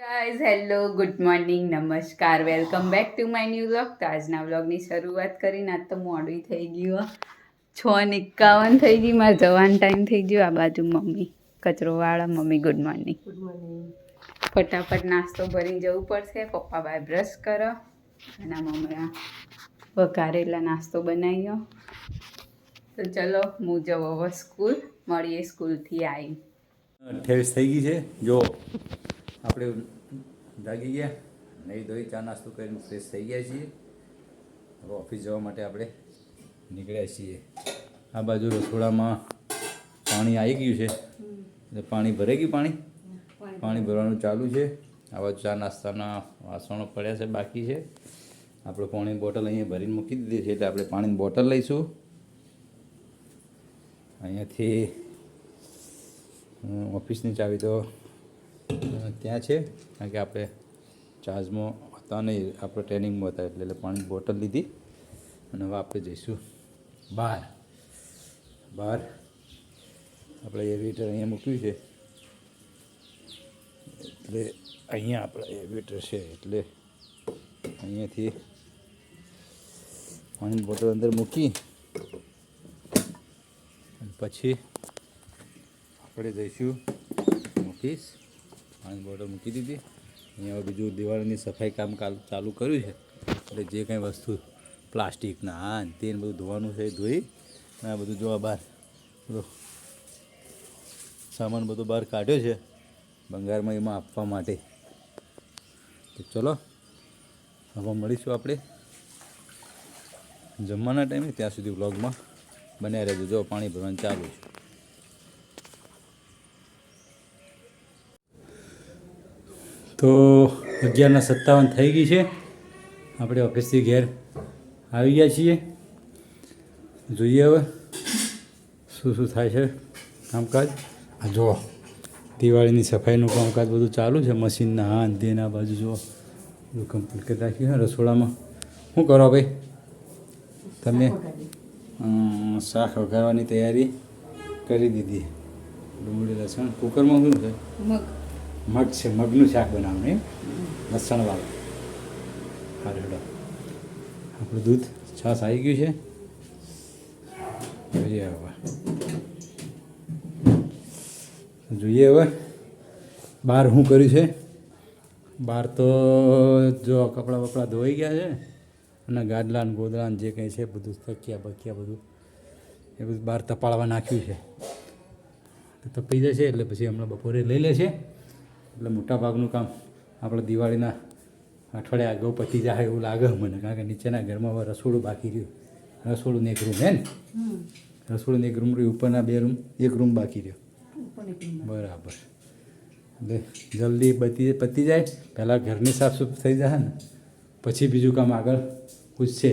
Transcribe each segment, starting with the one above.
Guys hello good morning નમસ્કાર welcome back to my new vlog તો આજના વ્લોગની શરૂઆત કરીને આજ તો મોડું થઈ ગયું છ ને એકાવન થઈ ગઈ મારે જવાનો ટાઈમ થઈ ગયો. આ બાજુ mummy કચરોવાળા mummy good morning good morning ફટાફટ નાસ્તો ભરીને જવું પડશે. પપ્પા ભાઈ બ્રશ કરો. અને મમ્મી આ વઘારેલા નાસ્તો બનાવ્યો. તો ચલો હું જવો હવે સ્કૂલ મળીએ સ્કૂલથી આવી અઠ્યાવીસ થઈ ગઈ છે. જો આપણે જાગી ગયા નહીં ધોઈ ચા નાસ્તો કરીને ફ્રેશ થઈ ગયા છીએ. હવે ઓફિસ જવા માટે આપણે નીકળ્યા છીએ. આ બાજુ રસોડામાં પાણી આવી ગયું છે. એટલે પાણી ભરાઈ ગયું પાણી? પાણી ભરવાનું ચાલુ છે. આવા ચા નાસ્તાના વાસણો પડ્યા છે, બાકી છે. આપણે પાણીની બોટલ અહીંયા ભરીને મૂકી દીધી છે, એટલે આપણે પાણીની બોટલ લઈશું. અહીંયાથી ઓફિસની ચાવી તો ત્યાં છે. કારણ કે આપણે ચાર્જમાં હતા નહીં, આપણે ટ્રેનિંગમાં હતા એટલે પાણીની બોટલ લીધી અને હવે આપણે જઈશું બહાર. બહાર. આપણે એવિએટર અહીંયા મૂક્યું છે. એટલે અહીંયા આપણે એવિએટર છે, એટલે અહીંયાથી પાણીની બોટલ અંદર મૂકી પછી આપણે જઈશું ઓફિસ. પાણી બોટલ મૂકી દીધી. અહીંયા બીજું દિવાળીની સફાઈ કામ ચાલુ કર્યું છે. એટલે જે કંઈ વસ્તુ પ્લાસ્ટિકના આ તેને બધું ધોવાનું છે એ ધોઈ અને આ બધું જોવા બહાર. બધો સામાન બધો બહાર કાઢ્યો છે બંગાળમાં એમાં આપવા માટે. તો ચલો, હવે મળીશું આપણે. જમવાના ટાઈમે ત્યાં સુધી વ્લોગમાં. બન્યા રહેજો. જો પાણી ભરવાનું ચાલુ છે તો અગિયારના સત્તાવન થઈ ગઈ છે. આપણે ઓફિસથી ઘેર આવી ગયા છીએ. જોઈએ હવે શું શું થાય છે કામકાજ. જુઓ, દિવાળીની સફાઈનું કામકાજ બધું ચાલુ છે. મશીનના હા દેના બાજુ જુઓ. બધું કમ્પ્લીટ કરી રાખ્યું છે રસોડામાં. શું કરો ભાઈ? તમે? શાક વઘારવાની તૈયારી કરી દીધી. ડુંગળી, લસણ, કુકરમાં શું છે? મગ છે, મગનું શાક બનાવવાનું એમ? લસણવાળું. સારું હેડો. આપણું દૂધ છાશ આવી ગયું છે. જોઈએ હવે. જોઈએ હવે. બહાર શું કર્યું છે? બહાર તો જો કપડાં બપડાં ધોઈ ગયા છે અને ગાદલા ને જે કંઈ છે બધું તકિયા બકિયા બધું, એ બધું બહાર તપાળવા નાખ્યું છે. તો તપાઈ જશે એટલે પછી હમણાં બપોરે લઈ લે છે એટલે મોટા ભાગનું કામ આપણે દિવાળીના અઠવાડિયા અગાઉ પતી જાય એવું લાગે મને કારણ કે નીચેના ઘરમાં હવે રસોડું બાકી રહ્યું. રસોડું ને એક રૂમ હે ને? રસોડું ને એક રૂમ રહ્યું ઉપરના બે રૂમ એક રૂમ બાકી રહ્યો. બરાબર. એટલે જલ્દી પતી પતી જાય પહેલાં ઘરની સાફ સુફ થઈ જાય ને પછી બીજું કામ આગળ પૂછશે.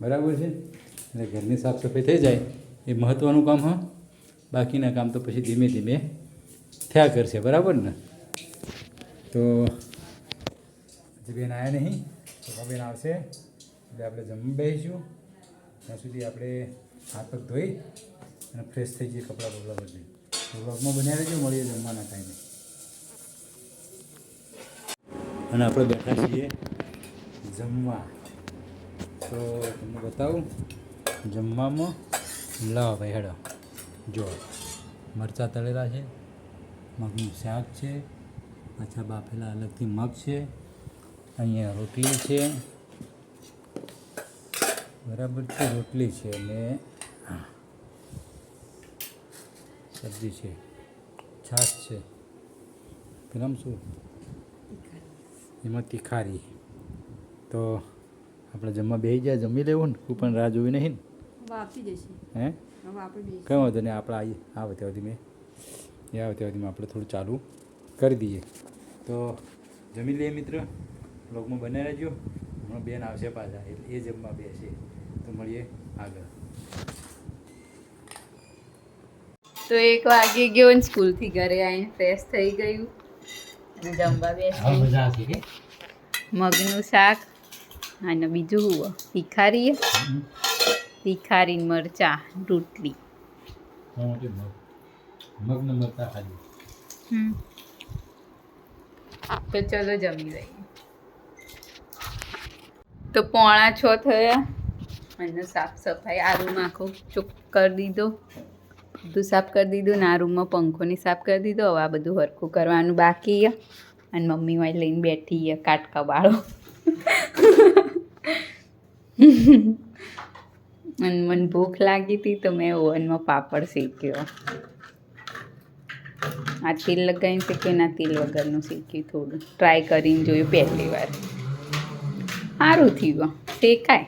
બરાબર છે? એટલે ઘરની સાફ સફાઈ થઈ જાય એ મહત્ત્વનું કામ હા? બાકીના કામ તો પછી ધીમે ધીમે થયા કરશે બરાબર ને? તો હજી બેન આવ્યા નહીં. તો બેન આવશે. એટલે આપણે જમવા બેસીશું. ત્યાં સુધી આપણે હાથ પગ ધોઈ અને ફ્રેશ થઈ જઈએ કપડાં બપડા બદલી તો વ્લોગમાં બન્યા રહેજો. મળીએ જમવાના ટાઈમે. અને આપણે બેઠા છીએ જમવા. તો તમને બતાવું. જમવામાં લાવો ભાઈ હેડો. જો મરચાં તળેલા છે. મગનું શાક છે. પાછા બાફેલા અલગથી મગ છે. અહીંયા રોટલી છે. બરાબર છે રોટલી છે અને સબ્જી છે. છાશ છે. ગરમ શું? એમાં તીખારી. તો આપણે જમવા બેસી જાય જમી લેવું ને? તું પણ રાહ જોવી નહીં ને? આપી જશે હે? કંઈ વાંધો નહીં આપણે આવીએ આવે ત્યાં સુધી મેં એ આવે ત્યાં આપણે થોડું ચાલુ કરી દઈએ. તો જમી લઈએ મિત્ર. બ્લોગમાં બને રહેજો. હમણાં બેન આવશે પાછા. એટલે એ જમવા બેસે. તો મળીએ આગળ. તો એક વાગી ગયો ને સ્કૂલથી ઘરે આવીને ફ્રેશ થઈ ગયું. અને જમવા બેસી. મગનું શાક. અને બીજું હું તીખારી તીખારી મરચા મરચાં રોટલી. મગ. મગ નંબર ખાલી હમ. તો ચલો જમી લઈએ. તો પોણા છ થયા. અને સાફ સફાઈ આ રૂમ આખો ચૂક કરી દીધો. બધું સાફ કરી દીધું ને આ રૂમમાં પંખોની સાફ કરી દીધો. હવે આ બધું હરખું કરવાનું બાકી અને મમ્મી વાય લઈને બેઠી કાટકા બાળો અને મને ભૂખ લાગી હતી તો મેં ઓવનમાં પાપડ શેક્યો. આ તેલ લગાવીને શીખ્યું ના તેલ વગરનું શીખ્યું થોડું. ટ્રાય કરીને જોયું પહેલી વાર. સારું થયું શેકાય.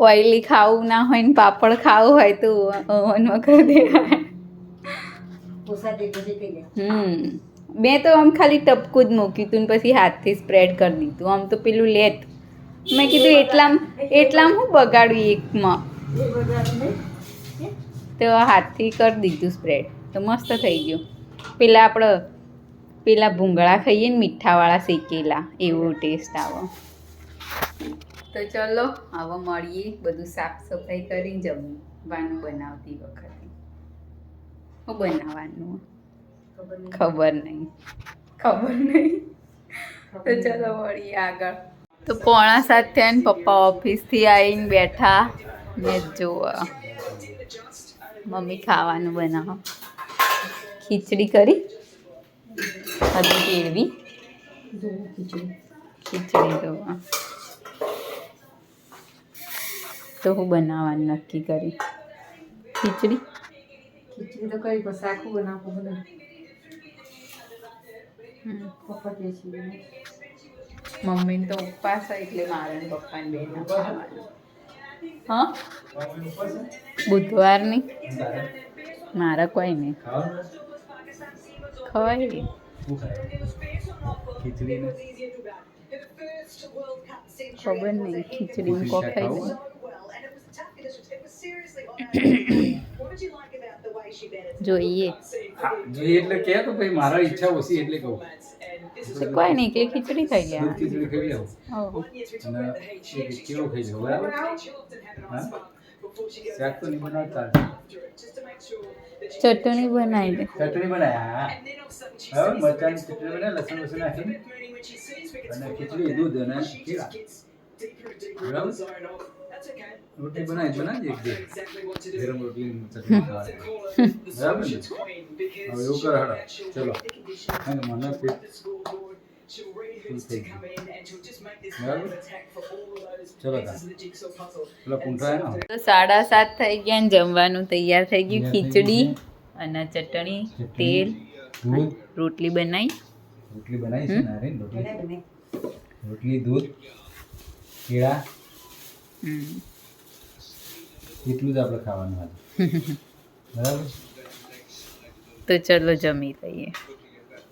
ઓઇલી ખાવું ના હોય ને પાપડ ખાવું હોય તો ઓવનમાં કરી દેવાય. હમ. મેં તો આમ ખાલી ટપકું જ મૂક્યું હતું ને પછી હાથથી સ્પ્રેડ કરી દીધું. આમ તો પેલું લેત. મેં કીધું એટલામ એટલા હું બગાડું એકમાં. તો હાથથી કરી દીધું સ્પ્રેડ તો મસ્ત થઈ ગયું. પેલા આપણે પેલા ભૂંગળા ખાઈએ ને મીઠાવાળા શેકેલા એવો ટેસ્ટ આવે. તો ચલો હવે મળીએ બધું સાફ સફાઈ કરીને જમવાનું બનાવતી વખતે. હું બનાવવાનું? ખબર નહીં. ખબર નહીં. તો ચલો મળીએ આગળ. તો પોણા સાત થયા ને પપ્પા ઓફિસથી આવીને બેઠા. મેં જોવા. મમ્મી ખાવાનું બનાવો. ખીચડી કરી હજી કેળવી. ખીચડી જોવા તો હું બનાવવાનું નક્કી કરી. ખીચડી? ખીચડી તો કરી પણ શાકું બનાવું બધું પપ્પા મમ્મીને તો ઉપવાસ હોય એટલે મારે પપ્પાને બે ખાવાનું. હા? બુધવારની? મારા કોઈ નહીં. ખવાય ખબર નહીં ખીચડી કો ખાઈ જોઈએ. જોઈએ એટલે કે તો ભાઈ મારા ઈચ્છા ઓછી એટલે કહું. કોઈ નહીં કે ખીચડી ખાઈ લે. ખીચડી ખાઈ લેવું અને કેવો ખાઈ લેવું બરાબર? શાક તો નહીં બનાવતા? ચટણી બનાવી દે. ચટણી બનાયા, હા મરચાની ચટણી બનાવી લસણ લસણ નાખી અને ખીચડી, દૂધ અને ખીરા. રોટી બનાવી બનાવી એક બે. ગરમ રોટલી ચટણી બરાબર હવે એવું કર, હાડો. ચલો. અને મને of ફૂલ થઈ ગયું of ચલો તાર પેલા પૂંઠા હે ને તો સાડા સાત થઈ ગયા ને જમવાનું તૈયાર થઈ ગયું. ખીચડી અને ચટણી તેલ દૂધ. રોટલી બનાવી રોટલી બનાવી છે ને રોટલી. રોટલી દૂધ કેળા. એટલું જ આપણે ખાવાનું હતું બરાબર? તો ચલો જમી લઈએ.